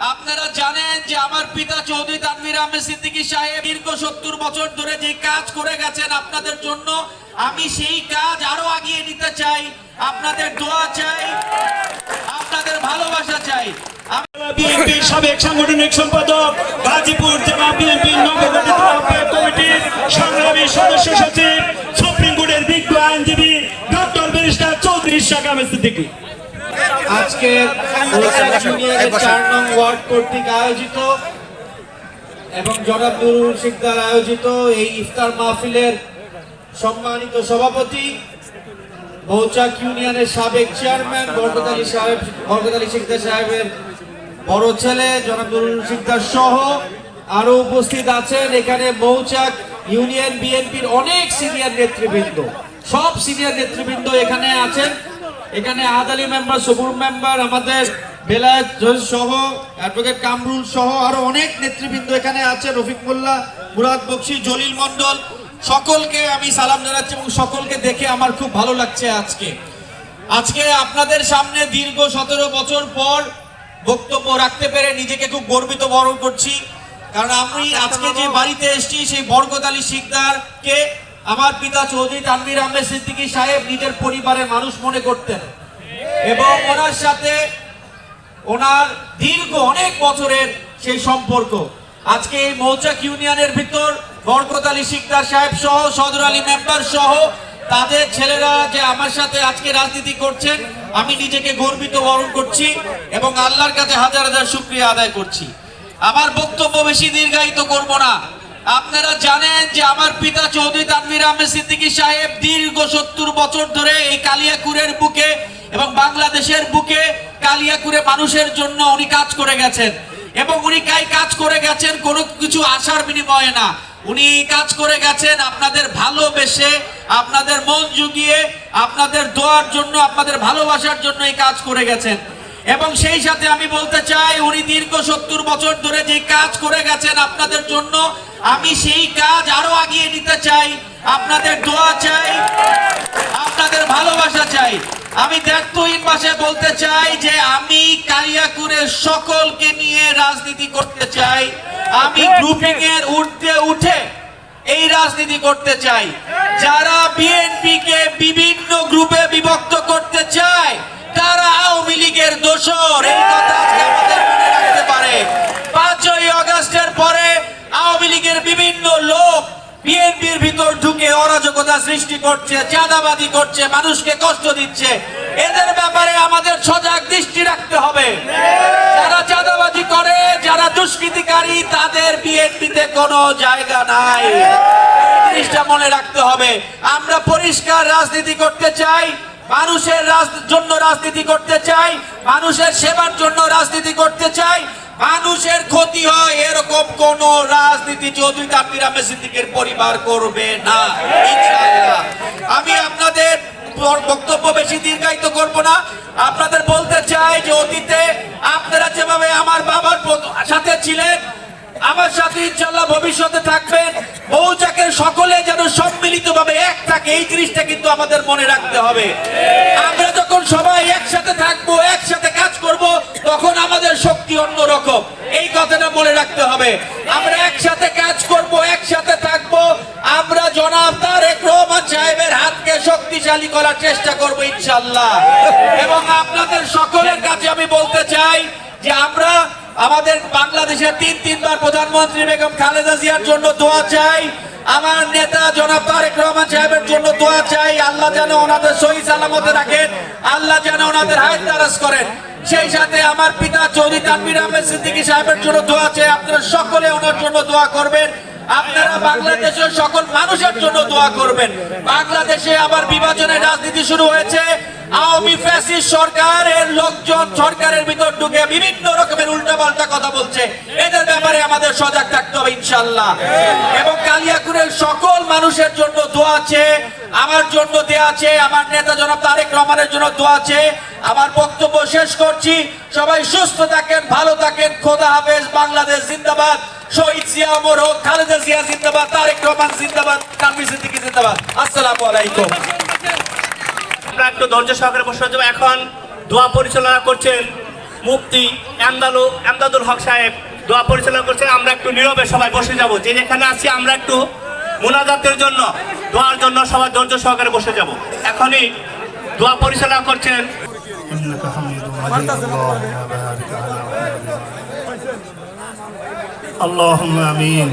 আপনারা জানেন যে আমার পিতা চৌধুরী তানভীর আহমেদ সিদ্দিকী সাহেব দীর্ঘ সত্তর বছর ধরে যে কাজ করে গেছেন আপনাদের জন্য, আমি সেই কাজ আরও আগিয়ে নিতে চাই। আপনাদের দোয়া চাই, আপনাদের ভালোবাসা চাই। সাংগঠনিক সম্পাদক সুপ্রিম আইনজীবী সিদ্দিকী আজকে বৈশাখ ইউনিয়নের চার নং ওয়ার্ড কর্তৃক আয়োজিত এবং জনাব নুরুল শিকদার আয়োজিত এই ইফতার মাহফিলের সম্মানিত সভাপতি মৌচাক ইউনিয়নের সাবেক চেয়ারম্যান বরকত আলী সাহেব বরকত আলী শিকদার সাহেবের বড় ছেলে জনাব নুরুল শিকদার সহ আরও উপস্থিত আছেন। এখানে মৌচাক ইউনিয়ন বিএনপির অনেক সিনিয়র নেতৃবৃন্দ সব সিনিয়র নেতৃবৃন্দ এখানে আছেন। এখানে আদালি মেম্বার, সবুর মেম্বার, আমাদের বেলায়েত সহ, অ্যাডভোকেট কামরুল সহ আরও অনেক নেতৃবৃন্দ এখানে আছে রফিক মোল্লা, মুরাদ বক্সি, জলিল মন্ডল সকলকে আমি সালাম জানাচ্ছি এবং সকলকে দেখে আমার খুব ভালো লাগছে আজকে। আজকে আপনাদের সামনে দীর্ঘ সতেরো বছর পর বক্তব্য রাখতে পেরে নিজেকে খুব গর্বিত বরণ করছি। কারণ আমি আজকে যে বাড়িতে এসেছি, সেই বরকত আলী শিকদারকে আমার পিতা চৌধুরী তানভীর আহমেদ সিদ্দিকী সাহেব নিজের পরিবারের মানুষ মনে করতেন। এবং ওনার সাথে ওনার দীর্ঘ অনেক বছরের সেই সম্পর্ক। আজকে এই মৌচাক ইউনিয়নের ভিতর বরকত আলী শিকদার সাহেব সহ, সদর আলী মেম্বার সহ তাদের ছেলেরা যে আমার সাথে আজকে রাজনীতি করছেন, আমি নিজেকে গর্বিত বরণ করছি এবং আল্লাহর কাছে হাজার হাজার শুক্রিয়া আদায় করছি। আমার বক্তব্য বেশি দীর্ঘায়িত করব না। আপনারা জানেন যে আমার পিতা চৌধুরী তানভীর আহমেদ সিদ্দিকী সাহেব দীর্ঘ সত্তর বছর ধরে এই কালিয়াকুরের বুকে এবং বাংলাদেশের বুকে কালিয়াকুরে মানুষের জন্য উনি কাজ করে গেছেন। এবং উনি কাই কাজ করে গেছেন কোনো কিছু আশার বিনিময়ে না। উনি কাজ করে গেছেন আপনাদের ভালোবেসে, আপনাদের মন জুগিয়ে, আপনাদের দোয়ার জন্য, আপনাদের ভালোবাসার জন্য এই কাজ করে গেছেন। এবং সেই সাথে আমি বলতে চাই, উনি দীর্ঘ সত্তর বছর ধরে যে কাজ করে গেছেন আপনাদের জন্য, আমি সেই কাজ আরও আগিয়ে নিতে চাই। আপনাদের দোয়া চাই, আপনাদের ভালোবাসা চাই। আমি দেখতহীন ভাষায় বলতে চাই যে আমি কালিয়াকুরের সকলকে নিয়ে রাজনীতি করতে চাই। আমি গ্রুপিং এর উঠতে উঠে এই রাজনীতি করতে চাই। যারা বিএনপি কে বিভিন্ন গ্রুপে বিভক্ত করতে চায় তারা আওয়ামী লীগের দোষর। এই কথা আজকে আমাদের মনে রাখতে পারে। পাঁচই আগস্টের পরে আওয়ামী লীগের বিভিন্ন লোক বিএনপির ভিতর ঢুকে অরাজকতা সৃষ্টি করছে চাঁদাবাদি করছে, মানুষকে কষ্ট দিচ্ছে। এদের ব্যাপারে আমাদের সজাগ দৃষ্টি রাখতে হবে। যারা চাঁদাবাজি করে, যারা দুষ্কৃতিকারী, তাদের বিএনপিতে কোনো জায়গা নাই। জিনিসটা মনে রাখতে হবে। আমরা পরিষ্কার রাজনীতি করতে চাই। মানুষের জন্য রাজনীতি করতে চাই, মানুষের সেবার জন্য রাজনীতি করতে চাই, মানুষের ক্ষতি হয় এরকম কোন রাজনীতি চৌধুরী তানভীর আহমেদ সিদ্দিকের পরিবার করবে না আমি আপনাদের বক্তব্য বেশি দীর্ঘায়িত করব না। আপনাদের বলতে চাই যে অতীতে আপনারা যেভাবে আমার বাবার সাথে ছিলেন আমার সাথে ইনশাল্লাহ ভবিষ্যতে থাকবেন। মৌচাকের সকলে যেন সম্মিলিত ভাবে এক থাকে, এই জিনিসটা কিন্তু আমাদের মনে রাখতে হবে। আমরা যখন সবাই একসাথে থাকব, একসাথে কাজ করব, তখন আমাদের শক্তি অন্যরকম। এই কথাটা মনে রাখতে হবে। আমরা একসাথে কাজ করব, একসাথে থাকব। আমরা জনাব তারেক রহমান সাহেবের হাতকে শক্তিশালী করার চেষ্টা করব ইনশাল্লাহ এবং আপনাদের সকলের কাছে আমি বলতে চাই যে আমরা আমাদের বাংলাদেশের তিন তিনবার প্রধানমন্ত্রী বেগম খালেদা জিয়ার জন্য দোয়া চাই। আমার নেতা জনাব তারেক রহমান সাহেবের জন্য দোয়া চাই। আল্লাহ যেন ওনাদের সহি সালামতে রাখেন, আল্লাহ যেন ওনাদের হায়াত দারাজ করেন। সেই সাথে আমার পিতা চৌধুরী তানবির আহমেদ সিদ্দিকী সাহেবের জন্য দোয়া চাই। আপনারা সকলে ওনার জন্য দোয়া করবেন। আপনারা বাংলাদেশের সকল মানুষের জন্য দোয়া করবেন। বাংলাদেশে আবার বিভাজনের রাজনীতি শুরু হয়েছে। আওয়ামী ফ্যাসিস্ট সরকারের লোকজন সরকারের ভিতর ঢুকে বিভিন্ন রকমের উল্টাপাল্টা কথা বলছে। এদের ব্যাপারে আমাদের সজাগ থাকতে হবে ইনশাল্লাহ এবং কালিয়াকুরের সকল মানুষের জন্য দোয়া আছে, আমার জন্য দেয়া আছে, আমার নেতা জনাব তারেক রহমানের জন্য দোয়া আছে। আমার বক্তব্য শেষ করছি। সবাই সুস্থ থাকেন, ভালো থাকেন। খোদা হাফেজ, বাংলাদেশ জিন্দাবাদ। শহীদ জিয়া মোরক খালেদা জিয়া জিন্দাবাদ তারেক রহমান জিন্দাবাদ তানভীর সিদ্দিকী জিন্দাবাদ। আসসালামু আলাইকুম। আপনারা একটু ধৈর্য সহকারে বসে যাব এখন দোয়া পরিচালনা করছেন মুক্তি আমদালু আমদাদুল হক সাহেব। দোয়া পরিচালনা করছেন আমরা একটু নীরবে সবাই বসে যাব। যে যেখানে আছি আমরা একটু মোনাজাতের জন্য দোয়ার জন্য সবাই ধৈর্য সহকারে বসে যাব। এখনই দোয়া পরিচালনা করছেন। اللهم بارك على محمد اللهم آمين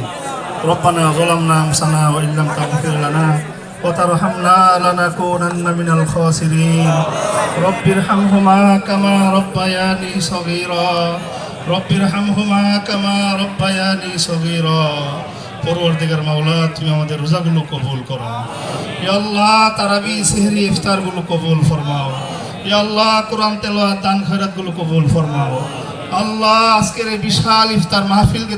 ربنا ظلمنا أنفسنا وإن لم تغفر لنا وترحمنا لنكونن من الخاسرين رب ارحمهما كما ربياني صغيرا رب ارحمهما كما ربياني صغيرا পরবর্তীকার মাওলা তুমি আমাদের রোজাগুলো কবুল করো ইয়া আল্লাহ তারাবি সেহরি ইফতারগুলো কবুল ফরমাও ইয়া আল্লাহ কোরআন তেলাওয়াত দান খয়রাতগুলো কবুল ফরমাও আল্লাহ আজকের এই বিশাল ইফতার মাহফিলকে